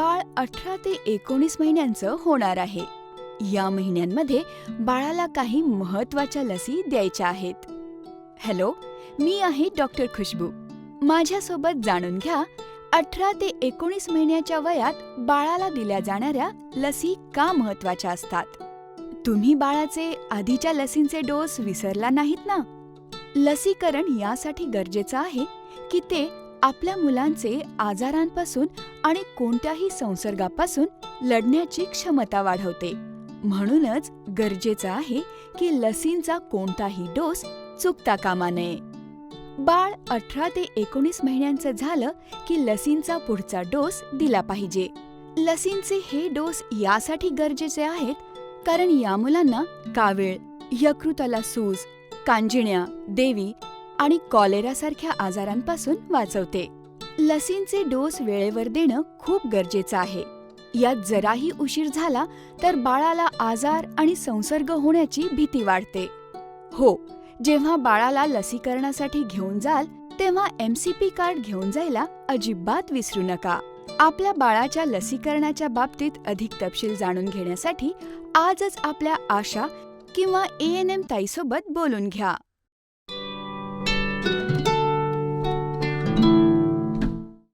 बाळ अठरा ते एकोणीस महिन्यांचं होणार आहे. या महिन्यांमध्ये बाळाला काही महत्त्वाच्या लसी द्यायच्या आहेत. हॅलो मी आहे डॉक्टर खुशबू. माझ्यासोबत जाणून घ्या अठरा ते एकोणीस महिन्याच्या वयात बाळाला दिल्या जाणाऱ्या लसी का महत्त्वाच्या असतात? तुम्ही बाळाचे आधीच्या लसींचे डोस विसरला नाहीत ना? लसीकरण यासाठी गरजेचं आहे की ते आपल्या मुलांचे आजारांपासून आणि कोणत्याही संसर्गापासून लढण्याची क्षमता वाढवते. म्हणूनच गरजेचं आहे की लसींचा कोणताही डोस चुकता कामा नये. बाळ अठरा ते एकोणीस महिन्यांचं झालं की लसींचा पुढचा डोस दिला पाहिजे. लसींचे हे डोस यासाठी गरजेचे आहेत कारण या मुलांना कावीळ यकृताला सूज कांजिण्या देवी आणि कॉलेरासारख्या आजारांपासून वाचवते. लसींचे डोस वेळेवर देणं खूप गरजेचं आहे. यात जराही उशीर झाला तर बाळाला आजार आणि संसर्ग होण्याची भीती वाढते. हो जेव्हा बाळाला लसीकरणासाठी घेऊन जाल तेव्हा एम सी पी कार्ड घेऊन जायला अजिबात विसरू नका. आपल्या बाळाच्या लसीकरणाच्या बाबतीत अधिक तपशील जाणून घेण्यासाठी आजच आपल्या आशा किंवा ए एन एम ताईसोबत बोलून घ्या.